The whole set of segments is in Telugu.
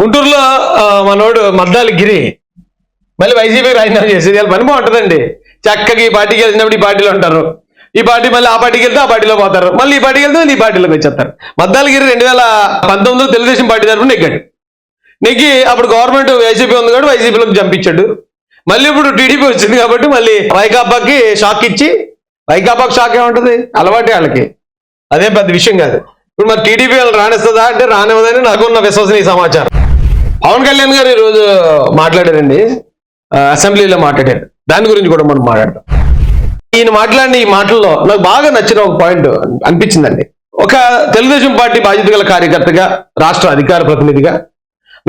గుంటూరులో మనోడు మద్దాలి గిరి. మళ్ళీ వైసీపీ రాజీనామా చేసేది వాళ్ళ పని బాగుంటుందండి. చక్కగా ఈ పార్టీకి వెళ్ళినప్పుడు ఈ పార్టీలో ఉంటారు. ఈ పార్టీ మళ్ళీ ఆ పార్టీకి వెళ్తే ఆ పార్టీలో పోతారు. మళ్ళీ ఈ పార్టీకి వెళ్తే ఈ పార్టీలోకి వచ్చేస్తారు. మద్దాలగిరి రెండు వేల పంతొమ్మిదిలో తెలుగుదేశం పార్టీ తరఫున నెగ్గాడు. నెగ్గి అప్పుడు గవర్నమెంట్ వైసీపీ ఉంది కాబట్టి వైసీపీలోకి చంపించాడు. మళ్ళీ ఇప్పుడు టీడీపీ వచ్చింది కాబట్టి మళ్ళీ వైకాపాకి షాక్ ఇచ్చి వైకాపాకి షాక్ ఏముంటుంది? అలవాటే వాళ్ళకి. అదేం పెద్ద విషయం కాదు. ఇప్పుడు మరి టీడీపీ వాళ్ళు రాణిస్తుందా అంటే రానివ్వదని నాకున్న విశ్వసనీయ సమాచారం. పవన్ కళ్యాణ్ గారు ఈరోజు మాట్లాడారండి. అసెంబ్లీలో మాట్లాడారు. దాని గురించి కూడా మనం మాట్లాడతాం ఈయన మాట్లాడిన ఈ మాటల్లో నాకు బాగా నచ్చిన ఒక పాయింట్ అనిపించిందండి. ఒక తెలుగుదేశం పార్టీ బాధ్యత గల కార్యకర్తగా రాష్ట్ర అధికార ప్రతినిధిగా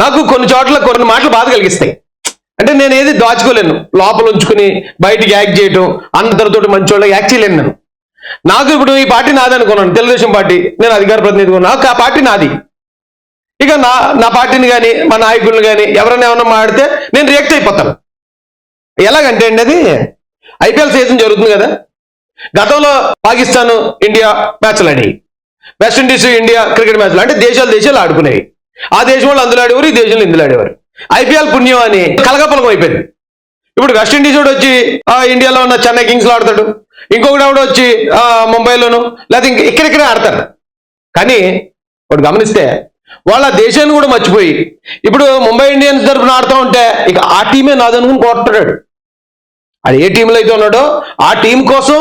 నాకు కొన్ని చోట్ల కొన్ని మాటలు బాధ కలిగిస్తాయి. అంటే నేను ఏది దాచుకోలేను. లోపల ఉంచుకుని బయటికి యాక్ట్ చేయటం అందరితోటి మంచి వాళ్ళకి యాక్ట్ చేయలేను నేను. నాకు ఇప్పుడు ఈ పార్టీ నాది అనుకున్నాను. తెలుగుదేశం పార్టీ నేను అధికార ప్రతినిధి నాకు ఆ పార్టీ నాది. ఇక నా నా పార్టీని కానీ మా నాయకుల్ని కానీ ఎవరైనా ఏమన్నా మాడితే నేను రియాక్ట్ అయిపోతాను. ఎలాగంటే అండి అది? ఐపీఎల్ సీజన్ జరుగుతుంది కదా? గతంలో పాకిస్తాన్ ఇండియా మ్యాచ్లు ఆడాయి. వెస్టిండీస్ ఇండియా క్రికెట్ మ్యాచ్లు అంటే దేశాలు దేశాలు ఆడుకునేవి ఆ దేశం వాళ్ళు అందులో ఆడేవారు ఈ దేశంలో ఇందులో ఆడేవారు. ఐపీఎల్ పుణ్యం అని కలగపలకం అయిపోయింది. ఇప్పుడు వెస్టిండీస్ కూడా వచ్చి ఆ, ఇండియాలో ఉన్న చెన్నై కింగ్స్లో ఆడతాడు. ఇంకొకటి కూడా వచ్చి ముంబైలోను లేకపోతే ఇంక ఇక్కడిక్కడే ఆడతారు. కానీ ఒకటి గమనిస్తే వాళ్ళ దేశాన్ని కూడా మర్చిపోయి. ఇప్పుడు ముంబై ఇండియన్స్ తరఫున ఆడుతూ ఉంటే ఇక ఆ టీమే నాదనుకుని కొట్టాడు అది ఏ టీంలో అయితే ఉన్నాడో ఆ టీం కోసం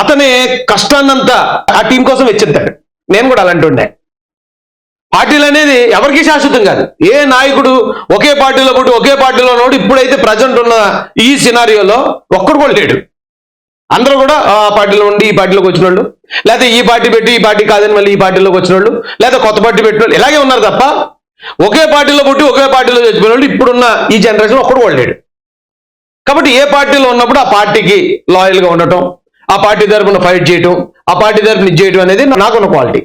అతని కష్టాన్నంతా ఆ టీం కోసం వెచ్చిద్దాడు నేను కూడా అలాంటి ఉండే పార్టీలు అనేది ఎవరికి శాశ్వతం కాదు. ఏ నాయకుడు ఒకే పార్టీలో కూడా ఒకే పార్టీలో ఉన్నాడు ఇప్పుడైతే ప్రజెంట్ ఉన్న ఈ సినారియోలో ఒక్కడు కూడా లేడు. అందరూ కూడా ఆ పార్టీలో ఉండి ఈ పార్టీలోకి వచ్చిన వాళ్ళు లేకపోతే ఈ పార్టీ పెట్టి ఈ పార్టీ కాదని మళ్ళీ ఈ పార్టీలోకి వచ్చిన వాళ్ళు లేదా కొత్త పార్టీ పెట్టిన వాళ్ళు ఇలాగే ఉన్నారు తప్ప ఒకే పార్టీలో పుట్టి ఒకే పార్టీలో చచ్చిపోయిన వాళ్ళు ఇప్పుడున్న ఈ జనరేషన్ ఒక్కడు కూడా కాబట్టి ఏ పార్టీలో ఉన్నప్పుడు ఆ పార్టీకి లాయల్గా ఉండటం ఆ పార్టీ తరపున ఫైట్ చేయటం ఆ పార్టీ తరపున ఇది చేయటం అనేది నాకున్న క్వాలిటీ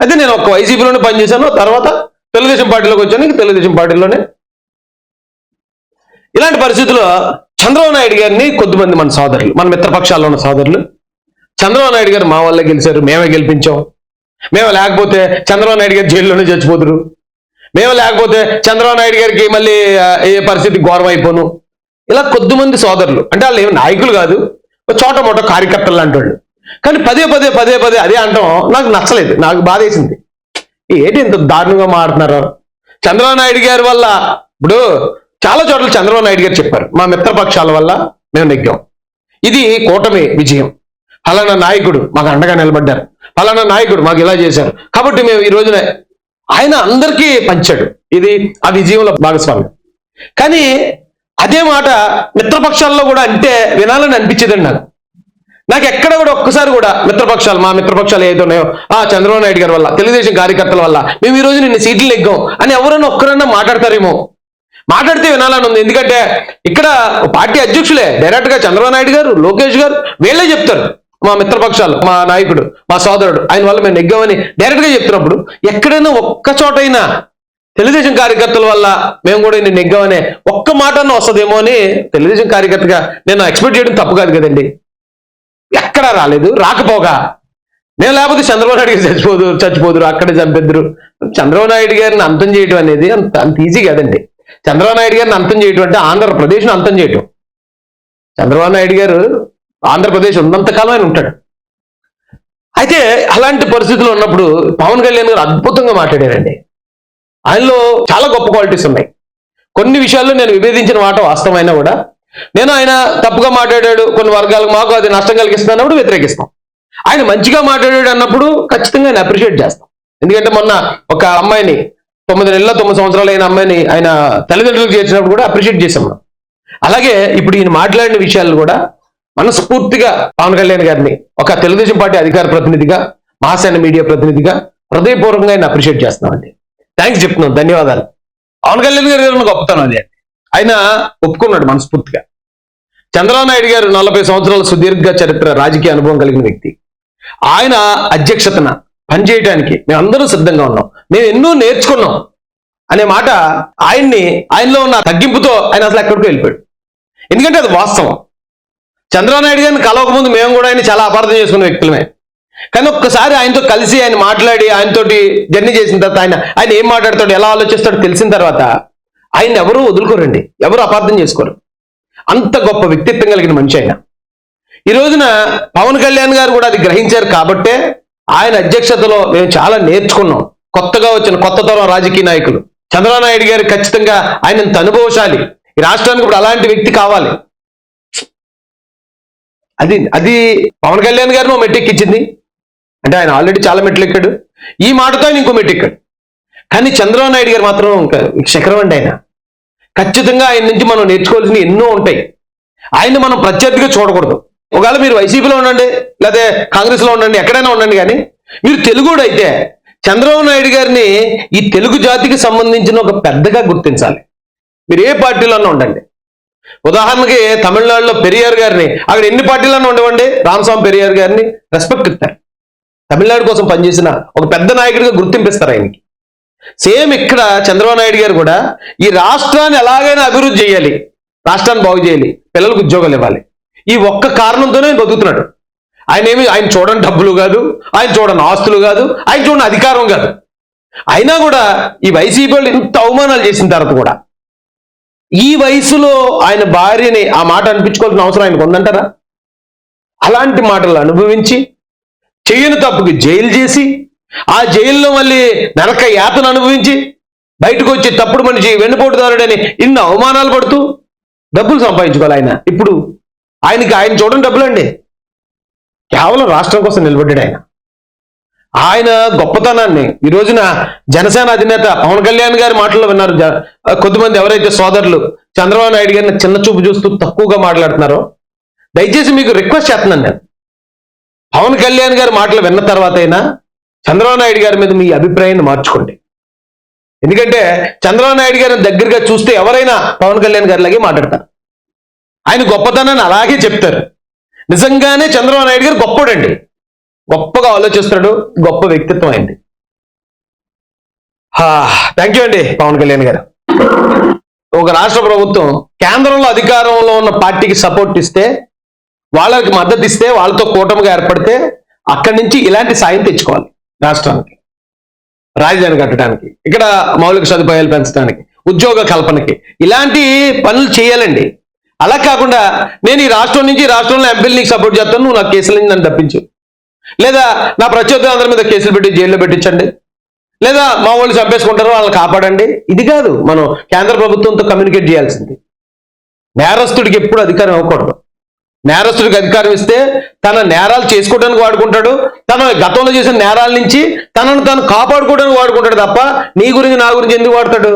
అయితే నేను ఒక వైసీపీలోనే పనిచేశాను తర్వాత తెలుగుదేశం పార్టీలోకి వచ్చాను తెలుగుదేశం పార్టీలోనే. ఇలాంటి పరిస్థితుల్లో చంద్రబాబు నాయుడు గారిని కొద్దిమంది మన సోదరులు మన మిత్రపక్షాల్లో ఉన్న సోదరులు. చంద్రబాబు నాయుడు గారు మా వల్లే గెలిచారు మేమే గెలిపించాం. మేము లేకపోతే చంద్రబాబు నాయుడు గారు జైల్లోనే చచ్చిపోతురు. మేము లేకపోతే చంద్రబాబు నాయుడు గారికి మళ్ళీ ఏ పరిస్థితి ఘోరం అయిపోను. ఇలా కొద్దిమంది సోదరులు అంటే వాళ్ళు ఏమి నాయకులు కాదు ఒక చోట మోట కార్యకర్తలు లాంటి కానీ పదే పదే పదే పదే అదే అంటాం నాకు నచ్చలేదు నాకు బాధేసింది. ఏంటి ఇంత దారుణంగా మారుతున్నారు చంద్రబాబు నాయుడు గారి వల్ల ఇప్పుడు చాలా చోట్ల చంద్రబాబు నాయుడు గారు చెప్పారు మా మిత్రపక్షాల వల్ల మేము నెగ్గాం. ఇది కూటమి విజయం. ఫలానా నాయకుడు మాకు అండగా నిలబడ్డారు. ఫలానా నాయకుడు మాకు ఇలా చేశారు. కాబట్టి మేము ఈ రోజున ఆయన అందరికీ పంచాడు. ఇది ఆ విజయంలో భాగస్వామ్యం. కానీ అదే మాట మిత్రపక్షాల్లో కూడా అంటే వినాలని అనిపించేదండి నాకు. నాకు ఎక్కడ కూడా ఒక్కసారి కూడా మిత్రపక్షాలు మా మిత్రపక్షాలు ఏదైతే ఉన్నాయో ఆ చంద్రబాబు నాయుడు గారి వల్ల తెలుగుదేశం కార్యకర్తల వల్ల మేము ఈ రోజు నిన్న సీట్లు ఎగ్గాం అని ఎవరైనా ఒక్కరైనా మాట్లాడతారేమో. మాట్లాడితే వినాలని ఉంది. ఎందుకంటే ఇక్కడ పార్టీ అధ్యక్షులే డైరెక్ట్గా చంద్రబాబు నాయుడు గారు లోకేష్ గారు వీళ్ళే చెప్తారు. మా మిత్రపక్షాలు మా నాయకుడు మా సోదరుడు ఆయన వల్ల మేము నెగ్గామని డైరెక్ట్గా చెప్తున్నప్పుడు ఎక్కడైనా ఒక్క చోటైనా తెలుగుదేశం కార్యకర్తల వల్ల మేము కూడా నేను నెగ్గామనే ఒక్క మాట వస్తుందేమో అని తెలుగుదేశం కార్యకర్తగా నేను ఎక్స్పెక్ట్ చేయడం తప్పు కాదు కదండి. ఎక్కడా రాలేదు రాకపోగా. నేను లేకపోతే చంద్రబాబు నాయుడు గారు చచ్చిపోదు చచ్చిపోదురు అక్కడే చంపిద్దరు. చంద్రబాబు నాయుడు గారిని అంతం చేయడం అనేది అంత అంత ఈజీ కాదండి. చంద్రబాబు నాయుడు గారిని అంతం చేయటం అంటే ఆంధ్రప్రదేశ్ను అంతం చేయటం. చంద్రబాబు నాయుడు గారు ఆంధ్రప్రదేశ్ ఉన్నంతకాలం ఆయన ఉంటాడు. అయితే అలాంటి పరిస్థితులు ఉన్నప్పుడు పవన్ కళ్యాణ్ గారు అద్భుతంగా మాట్లాడారండి. ఆయనలో చాలా గొప్ప క్వాలిటీస్ ఉన్నాయి. కొన్ని విషయాల్లో నేను విభేదించిన మాట వాస్తవమైనా కూడా నేను ఆయన తప్పుగా మాట్లాడాడు కొన్ని వర్గాలకు మాకు అది నష్టం కలిగిస్తున్నప్పుడు వ్యతిరేకిస్తాం. ఆయన మంచిగా మాట్లాడాడు అన్నప్పుడు ఖచ్చితంగా ఆయన అప్రిషియేట్ చేస్తాం. ఎందుకంటే మొన్న ఒక అమ్మాయిని తొమ్మిది నెలల తొమ్మిది సంవత్సరాలు అయిన అమ్మాయిని ఆయన తల్లిదండ్రులకు చేర్చినప్పుడు కూడా అప్రిషియేట్ చేశాం మనం. అలాగే ఇప్పుడు ఈయన మాట్లాడిన విషయాలు కూడా మనస్ఫూర్తిగా పవన్ కళ్యాణ్ గారిని ఒక తెలుగుదేశం పార్టీ అధికార ప్రతినిధిగా మహాసేన మీడియా ప్రతినిధిగా హృదయపూర్వకంగా ఆయన అప్రిషియేట్ చేస్తున్నామండి. థ్యాంక్స్ చెప్తున్నాం. ధన్యవాదాలు. పవన్ కళ్యాణ్ గారి గారు గొప్పతనం అది. ఆయన ఒప్పుకున్నాడు మనస్ఫూర్తిగా. చంద్రబాబు నాయుడు గారు నలభై సంవత్సరాల సుదీర్ఘ చరిత్ర రాజకీయ అనుభవం కలిగిన వ్యక్తి. ఆయన అధ్యక్షతన పనిచేయటానికి మేము అందరూ సిద్ధంగా ఉన్నాం. మేము ఎన్నో నేర్చుకున్నాం అనే మాట ఆయన్ని ఆయనలో ఉన్న తగ్గింపుతో ఆయన అసలు ఎక్కడికో వెళ్ళిపోయాడు. ఎందుకంటే అది వాస్తవం. చంద్రనాయుడు గారిని కలవకముందు మేము కూడా ఆయన చాలా అపార్థం చేసుకున్న వ్యక్తులమే. కానీ ఒక్కసారి ఆయనతో కలిసి ఆయన మాట్లాడి ఆయనతోటి జర్నీ చేసిన తర్వాత ఆయన ఆయన ఏం మాట్లాడతాడు ఎలా ఆలోచిస్తాడో తెలిసిన తర్వాత ఆయన ఎవరు వదులుకోరండి. ఎవరు అపార్థం చేసుకోరు. అంత గొప్ప వ్యక్తిత్వం కలిగిన మనిషి ఆయన. ఈ రోజున పవన్ కళ్యాణ్ గారు కూడా అది గ్రహించారు కాబట్టే ఆయన అధ్యక్షతలో మేము చాలా నేర్చుకున్నాం. కొత్తగా వచ్చిన కొత్త తరం రాజకీయ నాయకులు. చంద్రనాయుడు గారు ఖచ్చితంగా ఆయన ఇంత అనుభవశాలి ఈ రాష్ట్రానికి ఇప్పుడు అలాంటి వ్యక్తి కావాలి. అది అది పవన్ కళ్యాణ్ గారిని మెట్టెక్కించింది. అంటే ఆయన ఆల్రెడీ చాలా మెట్లు ఎక్కాడు ఈ మాటతో ఆయన ఇంకో మెట్టు ఎక్కాడు కానీ చంద్రబాబు నాయుడు గారు మాత్రం ఇంకా అండి ఆయన. ఖచ్చితంగా ఆయన నుంచి మనం నేర్చుకోవాల్సినవి ఎన్నో ఉంటాయి. ఆయన్ని మనం ప్రత్యర్థిగా చూడకూడదు. ఒకవేళ మీరు వైసీపీలో ఉండండి లేకపోతే కాంగ్రెస్లో ఉండండి ఎక్కడైనా ఉండండి కానీ మీరు తెలుగుడు అయితే చంద్రబాబు నాయుడు గారిని ఈ తెలుగు జాతికి సంబంధించిన ఒక పెద్దగా గుర్తించాలి. మీరు ఏ పార్టీలోనే ఉండండి. ఉదాహరణకి తమిళనాడులో పెరియార్ గారిని అక్కడ ఎన్ని పార్టీలను ఉండవండి రామస్వామి పెరియార్ గారిని రెస్పెక్ట్ ఇస్తారు. తమిళనాడు కోసం పనిచేసిన ఒక పెద్ద నాయకుడిగా గుర్తింపిస్తారు ఆయనకి. సేమ్ ఇక్కడ చంద్రబాబు నాయుడు గారు కూడా ఈ రాష్ట్రాన్ని ఎలాగైనా అభివృద్ధి చేయాలి రాష్ట్రాన్ని బాగు చేయాలి పిల్లలకు ఉద్యోగాలు ఇవ్వాలి. ఈ ఒక్క కారణంతోనే ఆయన బతుకుతున్నాడు. ఆయన ఏమి ఆయన చూడని డబ్బులు కాదు ఆయన చూడని ఆస్తులు కాదు ఆయన చూడని అధికారం కాదు. అయినా కూడా ఈ వైసీపీ వాళ్ళు ఇంత అవమానాలు చేసిన తర్వాత కూడా ఈ వయసులో ఆయన భార్యని ఆ మాట అనిపించుకోవాల్సిన అవసరం ఆయనకు ఉందంటారా? అలాంటి మాటలు అనుభవించి చేయని తప్పుకి జైలు చేసి ఆ జైల్లో మళ్ళీ నరక యాతను అనుభవించి బయటకు వచ్చి తప్పుడు మనిషి వెన్నుపోటుదారుడని ఇన్ని అవమానాలు పడుతూ డబ్బులు సంపాదించుకోవాలి ఆయన. ఇప్పుడు ఆయనకి ఆయన చూడడం డబ్బులు అండి కేవలం రాష్ట్రం కోసం నిలబడ్డాడు ఆయన. ఆయన గొప్పతనాన్ని ఈ రోజున జనసేన అధినేత పవన్ కళ్యాణ్ గారి మాటల్లో విన్నారు. జ- కొద్దిమంది ఎవరైతే సోదరులు చంద్రబాబు నాయుడు గారిని చిన్న చూపు చూస్తూ తక్కువగా మాట్లాడుతున్నారో దయచేసి మీకు రిక్వెస్ట్ చేస్తున్నాను నేను. పవన్ కళ్యాణ్ గారి మాటలు విన్న తర్వాత అయినా చంద్రబాబు నాయుడు గారి మీద మీ అభిప్రాయాన్ని మార్చుకోండి. ఎందుకంటే చంద్రబాబు నాయుడు గారిని దగ్గరగా చూస్తే ఎవరైనా పవన్ కళ్యాణ్ గారిలాగే మాట్లాడతారు. ఆయన గొప్పతనాన్ని అలాగే చెప్తారు. నిజంగానే చంద్రబాబు నాయుడు గారు గొప్పడండి. గొప్పగా ఆలోచిస్తాడు గొప్ప వ్యక్తిత్వం అయింది. థ్యాంక్ యూ అండి పవన్ కళ్యాణ్ గారు. ఒక రాష్ట్ర ప్రభుత్వం కేంద్రంలో అధికారంలో ఉన్న పార్టీకి సపోర్ట్ ఇస్తే వాళ్ళకి మద్దతు ఇస్తే వాళ్ళతో కూటమిగా ఏర్పడితే అక్కడి నుంచి ఇలాంటి సాయం తెచ్చుకోవాలి రాష్ట్రానికి రాజధాని కట్టడానికి ఇక్కడ మౌలిక సదుపాయాలు పెంచడానికి ఉద్యోగ కల్పనకి. ఇలాంటి పనులు చేయాలండి. అలా కాకుండా నేను ఈ రాష్ట్రం నుంచి రాష్ట్రంలో ఎంపీలు నీకు సపోర్ట్ చేస్తాను నువ్వు నాకు కేసుల నుంచి నన్ను తప్పించు. లేదా నా ప్రత్యర్థులందరి మీద కేసులు పెట్టి జైల్లో పెట్టించండి. లేదా మా వాళ్ళు చంపేసుకుంటారు వాళ్ళని కాపాడండి. ఇది కాదు మనం కేంద్ర ప్రభుత్వంతో కమ్యూనికేట్ చేయాల్సింది. నేరస్తుడికి ఎప్పుడు అధికారం ఇవ్వకూడదు. నేరస్తుడికి అధికారం ఇస్తే తన నేరాలు చేసుకోవడానికి వాడుకుంటాడు తన గతంలో చేసిన నేరాల నుంచి తనను తాను కాపాడుకోవడానికి వాడుకుంటాడు తప్ప నీ గురించి నా గురించి ఎందుకు వాడతాడు?